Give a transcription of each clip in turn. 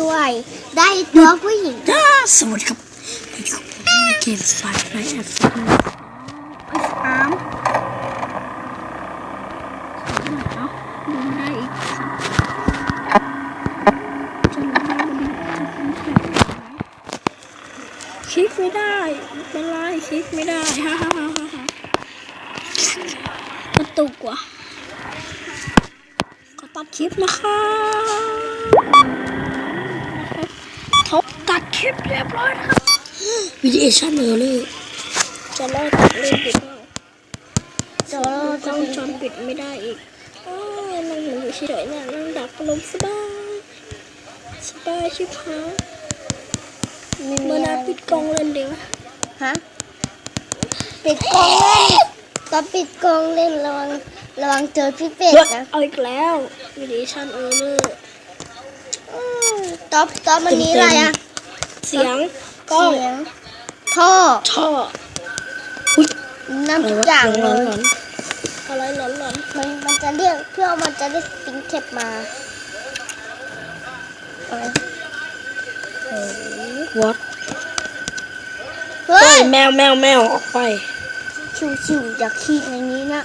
ด้วย ได้ตัวผู้หญิงจ้าสวัสดีครับเกมสไปร์ไรแอดฟินอามดูได้อีกคลิกไม่ได้ไม่เป็นไรคลิกไม่ได้ฮ่าฮ่าฮ่าฮ่ากระตุกว่ะก็ตัดคลิปนะคะ ทบตัดคลิปเรียบร้อยนะครับวิดีโอชั่นเออเลยจะรอดตัดเล่นปิดเปล่าโจโร่กล้องวงจรปิดไม่ได้อีกอ้าวนั่งอยู่เฉยๆเนี่ยนั่งดับลมสบายสบายชิบหายเมื่อนาปิดกล้องเล่นเดียวฮะปิดกล้องเล่นตอนปิดกล้องเล่นระวังระวังเจอพี่เป็ดนะเอาอีกแล้ววิดีชันเออร์เลอร์อืม ต๊อปต๊อปมันนี้อะไรอะเสียงกล้องเสียงท่อท่อน้ำทุกอย่างหเลลอนยหลอนอะไรหลอนหลอนมันมันจะเรียกเพื่อมันจะได้สปริงเข็บมาอะไรวัดเฮ้ยแมวแมวแมวออกไปชิวชิวๆอย่าขี้ในนี้นะ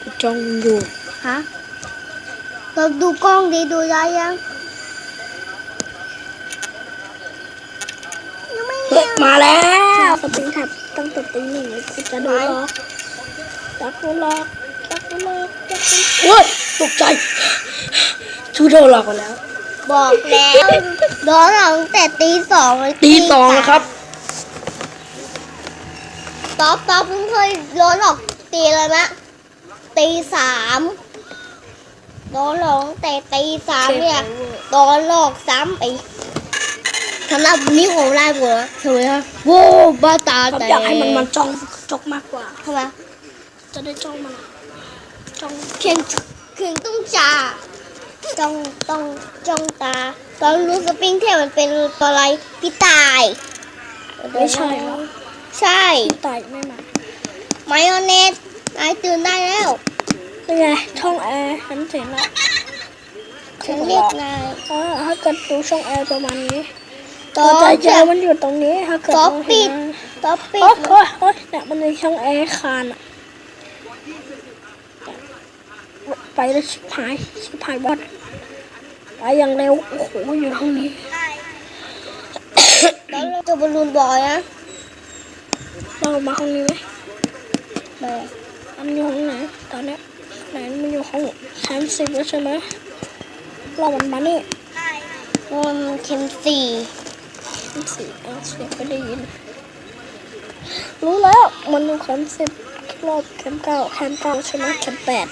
กูจ้องมันอยู่ฮะเราดูกล้องดีดูได้ยังยังไม่ เฮ้ย เห็น มาแล้วสปริงแท็บตั้งแต่ตีหนึ่งเลยกูจะโดนล็อกจักกูล็อกจักกูล็อกจักกูโอ้ยตกใจชูโดนหลอกไปแล้ว บอกแล้วร้อนเราตั้งแต่ตีสองเลยตีสองนะครับต๊อปต๊อปเพิ่งเคยร้อนหรอกตีเลยมะตีสามโดนหลงแต่ตีสามเนี่ยโดนหลอกซ้ำไป สำหรับวันนี้ของไล่บัวถือฮะโว้บ้าตาผมแต่อยากให้มันมันจ้องจกมากกว่า ทำไมจะได้จ้องมันอะจ้องเขียนเขียนต้องจ่าจ้องต้องจ้องตา ตอนรู้สปริงเทพมันเป็นตัวอะไรพี่ตาย ไม่ใช่หรอใช่ ตายไม่มามายองเนสนายตื่นได้แล้วเป็นไงช่องแอร์ฉันเห็นแล้วฉันเรียกนายเออถ้าเกิดดูช่องแอร์ประมาณนี้ ต่ตัอวใจจาเจอกมันอยู่ตรงนี้ถ้าเกิดต่อเราปิเห็ดนนะต่อปิโอ้ดยโอ้ยโอ้ยเนี่ยมันมีช่องแอร์คานอะไปแล้วชิบหายชิบหายบอดไปอย่างเร็วโอ้โหอยู่ตรงนี้แล้วเราจะบอลลูนบอยนะเรามาห้องนี้ไหมไปอันอยู่ห้องไหนตอนเนี้ยไหนมันอยู่ห้องสามสิบแล้วใช่ไหมเรามันมานี่มันเข็มสี่ สามสิบเอาเสียงไม่ได้ยิน รู้แล้ว มันอยู่สามสิบรอบเข็มเก้าเข็มเก้าใช่ไหมเข็มแปด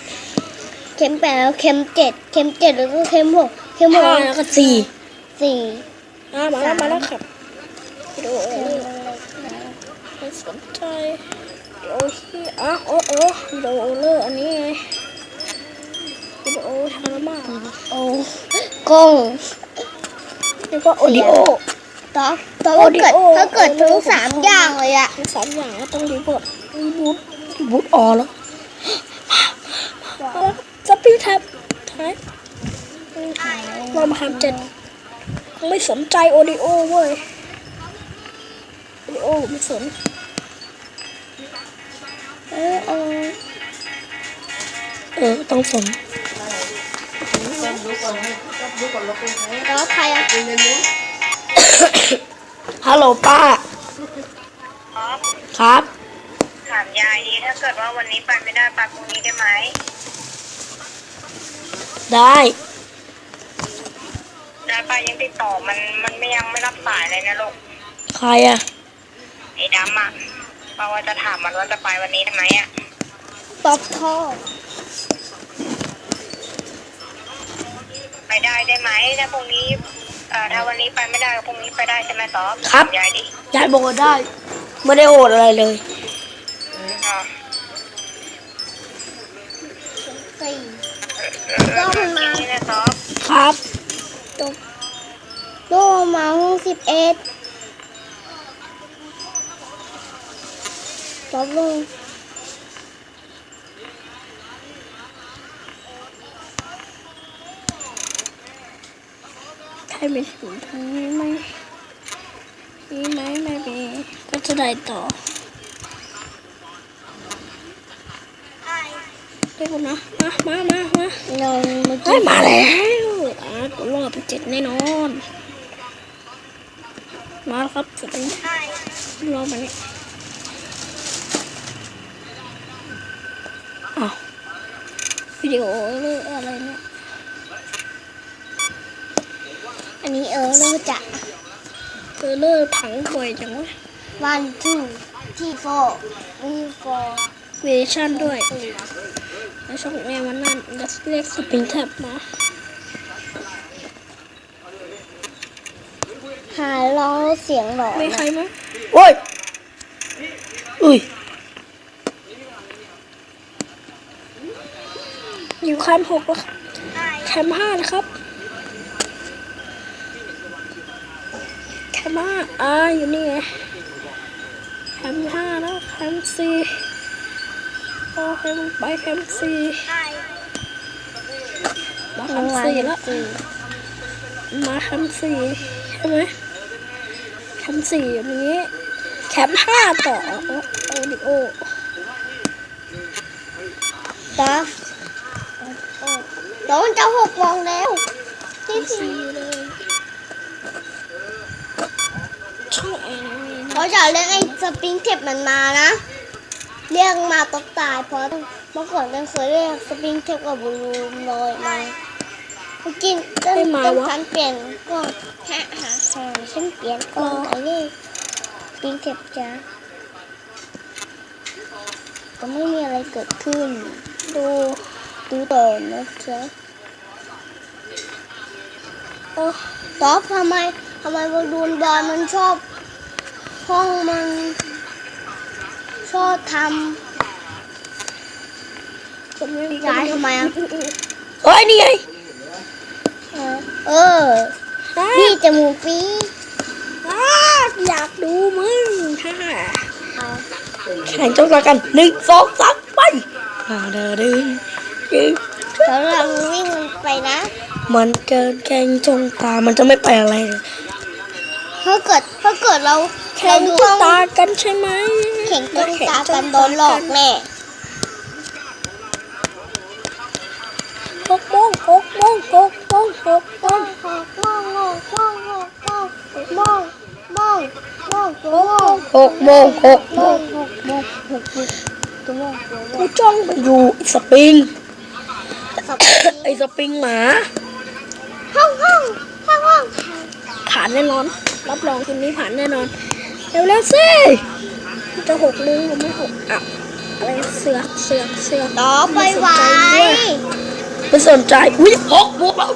เข็มแปดแล้วเข็มเจ็ดเข็มเจ็ดแล้วก็เข็มหกเข็มหห้ากแล้วก็สี่สี่อ่ามาแล้วมาแล้วครับวิดีโอไม่สนใจวิดีโอที่อะโอ้โอ้วิดีโอเลอร์อันนี้ไงวิดีโอชาร์มาโอ้กล้องนี่ก็ออดิโอ ต่อต่อถ้าเกิด Audio ถ้าเกิดทั้งสามอย่างเลยอะทั้งสามอย่างก็ต้องรีบดรีบูทรีบูทออแล้วสปีดแท็บท้ายเรามาทำเจ็ดไม่สนใจออดิโอเว้ยออดิโอไม่สนเออเออเออต้องสนแล้วใครอะ ฮัลโหลป้าครับ ถามยายดีถ้าเกิดว่าวันนี้ไปไม่ได้ไปพรุ่งนี้ได้ไหมได้ได้ป้ายังติดต่อมันมันไม่ยังไม่รับสายเลยนะลูกใครอะไอ้ดำอะป้าว่าจะถามมันว่าจะไปวันนี้ได้ไหมอะตอบท่อไปได้ได้ไหมถ้าพรุ่งนี้เอ่อถ้าวันนี้ไปไม่ได้ก็พรุ่งนี้ไปได้ใช่ไหมตอบครับถามยายดิยายบอกว่าได้ ไม่ได้โอดอะไรเลยอ๋อสี่เออมันมานี่นะตอบครับโลมาห้องสิบเอ็ดตอบลง รมีถึงทางนี้ไหมมีไหมไม่มีก็จะได้ต่อเร็วนะมามามามานอนเมื่อเฮ้กี้ยมาแล้วอะกูรอไปเจ็ดแน่นอน มาแล้วครับสุดนี้รอมาเนี่ยอ้าววิดีโอเรื่องอะไรเนี่ย อันนี้เออเลิกจะเออเลอร์ผังบ่อยจังวะวันทูที่โฟวีโฟเวอร์ชันด้วย แล้วช่องแม่มันนั่นจะเรียกสปริงแท็บมาหาร้องเสียงหรอไม่ใครมั้ยโอ้ยอุ้ยอยู่แคมป์หกแล้วครับแคมป์ห้านะครับแค มป์ห้าอ่าอยู่นี่ไงแคมห้าแล้วแคมสี่โอเคมไปแคมสี่มาแคมสี่แล้วมาแคมสี่ใช่ไหมแคมสี่อย่างนี้แคมห้าต่อโอดิโอตาโดนจะหกโมงแล้วที่สี่เลยช่องแอร์นี่นะ เขาจะเรียกไอ้สปริงเทปมันมานะ เรียกมาตกตายเพราะเมื่อก่อนเราเคยเรียกสปริงเทปกับบลูมลอยมาเมื่อกี้ต้นต้นฉันเปลี่ยนกล้องฮะฮะฮะฉันเปลี่ยนกล้องไอ้นี่สปริงเทปจ้าก็ไม่มีอะไรเกิดขึ้น ดูดูต่อนะจ๊ะโอ้ต๊อบทำไมทำไมบอลลูนบอลมันชอบ ห้องมันชอบทผมไม่มีำย้ายทำไมอะเฮ้ยนี่ไงเอออ่าพี่จมูกปีอ่าอยากดูมึงฮ่าแข่งจงตากันหนึ่งสองสามไปมาเดินดึงดึงกำลังวิ่งไปนะ มันเกินแข่งจงตา มันจะไม่ไปอะไรเลยถ้าเกิดถ้าเกิดเรา แข่งเราดูจงห้องตากันใช่ไหมแข่งจ้องตากันโดนหลอกแน่หกโมงหกโมงหกโมงหกโมงมองมองมองมองมองมองมองมองตัวมองหกโมงหกโมมองงมองมองมองตัวมองตัวมอกูงจ้องไปอยู่ไอ้สปริงสับไอ้สปริงหมาห้องห้องห้องห้องผ่านแน่นอน รับรองคืนนี้ผ่านแน่นอน เร็วๆสิจะหกโมงหรือไม่หกอะอะไรเสือกเสือกเสือกต่อไปไว้ไม่สนใจอุ้ยหกโมงแล้ว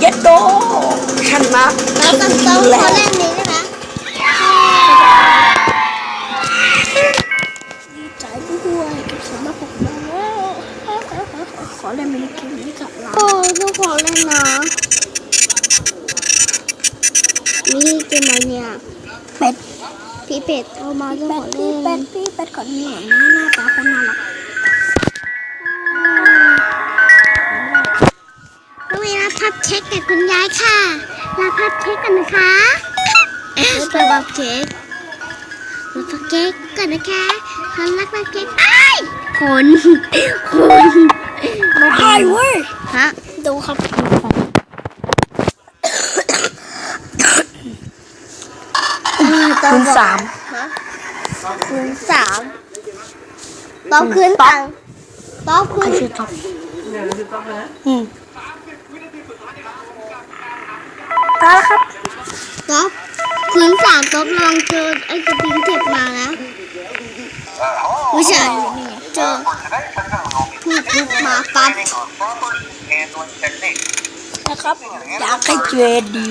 เย็ดโดชนะเราต้องต้องแล้ขอวเล่นนี้ได้ไห เป็ดเอามาทุกเป็คดนพี่เล่เป็ดนพี่เป็ดก่อนนี่หน้าหน้าตาคนน่ารักก็เวลาพับเค้กกับคุณยายค่ะเราพับเค้กกันนะคะเราพับเค้กเราพับเค้กกันนะคะคนรักพับเค้กไอ้ายคนคนไม่ให้เว้ยฮะดูครับ คูณสามฮะคูณสามตอบคืนตังค์ตอบคืนชื่อท็อปอืมเอาละครับตอบคืนสามตอบลองเจอไอ้สปริงเก็บมานะไม่ใช่เจอพูดปุ๊บมาปั๊บ handling technique. นะครับอยากให้เจอดี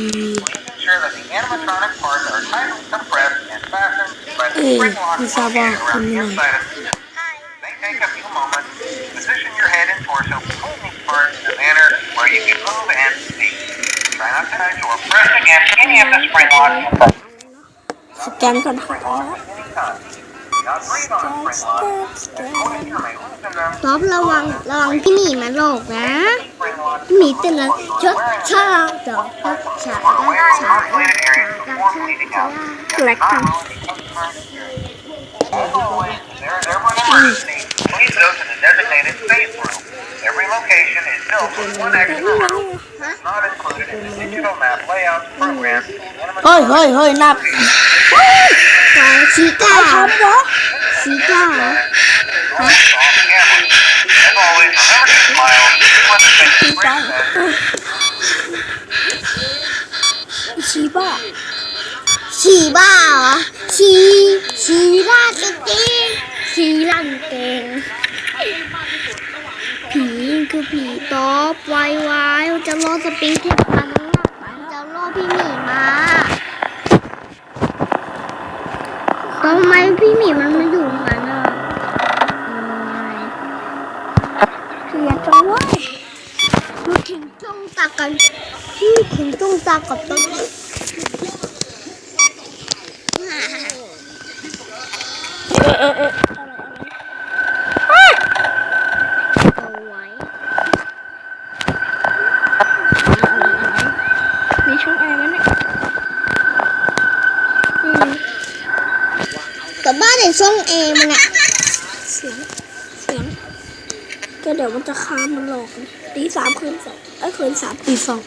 Ensure that the animatronic parts are tightly compressed and fastened by the Eh, spring lock isa ba? located around the Ano? inside of the Then take a few moments, position your head and torso between these parts in a manner where you can move and see. Try not to touch or press against any of the spring locks สแกนก่อนครับ anytime. Do not breathe on the spring locks. As moisture may loosen them, ตอบระวังระวังที่หนีมาโลกนะ breath spring launch หมีเต้นแล้วชดชาดอกชา or away ดา from ชา populated areas ดา before ชา bleeding ชา out. แหลกจัง As always, there is ever an emergency. Please go to the designated space room. Every location is built with one extra room. It's not included in the digital map layouts program. เฮ้ยเฮ้ยเฮ้ยนับ always, remember to smile when the face spring says ชีบ้าชีบ้าเหรอชีชีล่าจริงชีล่างเก่งผีคือผีตอบไวไวจะรอสปริงเทปมันมันจะรอพี่หมีมาทำไมพี่หมีมันมาอยู่ตรงนั้นอะ เกลี ยดจังเว้ยดูถึงจ้องตากันพี่ถึงจ้องตากับต้นเออเออเออเอาไว้มีช่องอร์ไหมเนี่ยอืมแต่บ้านในช่องเอมันอะเสียงเสียง ก็เดี๋ยวมันจะค้ามันหลอกกันตีสามคืนสองไอ้ยคืนสามตีสอง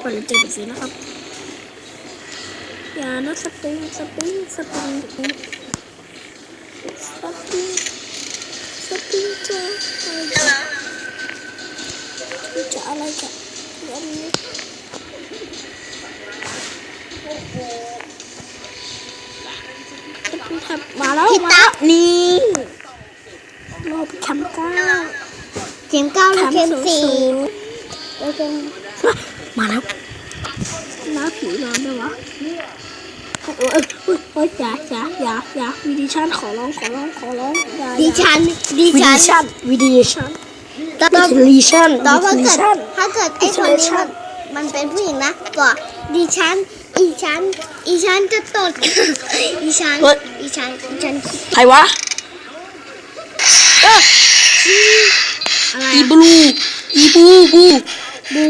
ก่อนจะเจอไปซื้อนะครับอย่านะสปริงสปริงสปริงสปริงสปริงสปริงจะจะอะไรกันอันนี้สปริงแท็บมาแล้วพี่มาตั๊แล้วกนี่ รอบแคมป์เก้าเข็มเก้าหรือเข็มสี่ศูนย์แล้วเป็นมาแล้วน้าผีนอนด้วยวะเออเออเออเอออย่าอย่าอย่าอย่าวิดิชันขอร้องขอร้องขอร้องอย่าดิฉันดิวิฉัดินชันวิดิชันตอนวิดิชันตอนถ้าวิดิเกิดชันถ้าเกิดไอ้คนนี้มันมันเป็นผู้หญิงนะก็ดิฉันอีฉันอีฉันจะตดอีฉันอีฉันอีฉันใครวะ อะไรอีบลูอีบูบูบู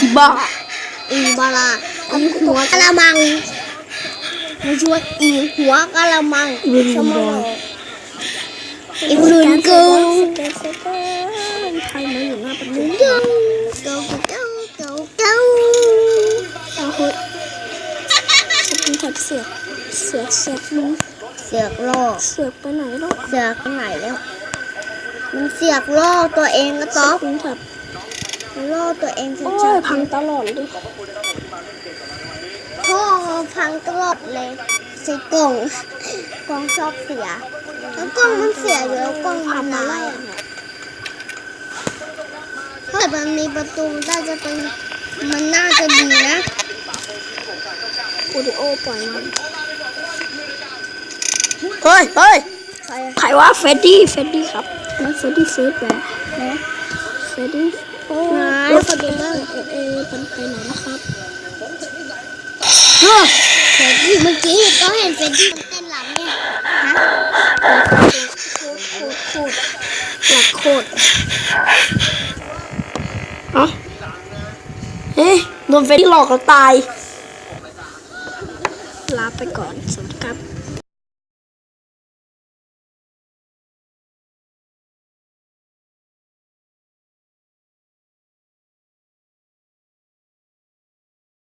อีบ้าอีบาลาอีหัวกะละมังมันช่วยอีหัวกะละมังอีบลูสมบอองลอีบลูนกูสแกนสแกนใครมาอยู่หน้าประตูกูกูกูกูกูเอาเฮ้ยสปริงแท็บเสือกเสือกเสือกมึงเสือกล่อเสือกไปไหนแล้วเสือกไหนแล้ว มันเสือกล่อตัวเองก็สต๊อบปริงแท็บล่อตัวเองชัโอ้ดยพังตลอดเลยๆพ่อพังตลอดเลยใส่กล่องกล่องชอบเสีย แล้วกล่องมันเสียอยู่แล้วกล่องมันลายอะถ้าเกิดมันมีประตูน่าจะเป็นมันน่าจะดีนะโอดิโอปล่อยมันเฮ้ยเฮ้ยใครอะใครวะเฟดดี้เฟดดี้ครับ นั่นเฟดดี้เฟดแหละเฟดดี้โอ้ยรถเอเอเอมันไปไหนนะครับเฮ้ยเฟรดดี้เมื่อกี้ก็เห็นเฟรดดี้มันเต้นหลังเนี่ยฮะโคตรโคตรหลักโคตรอ้าเฮ้ยโดนเฟดดี้หลอกแล้วตายลาไปก่อนสวัสดี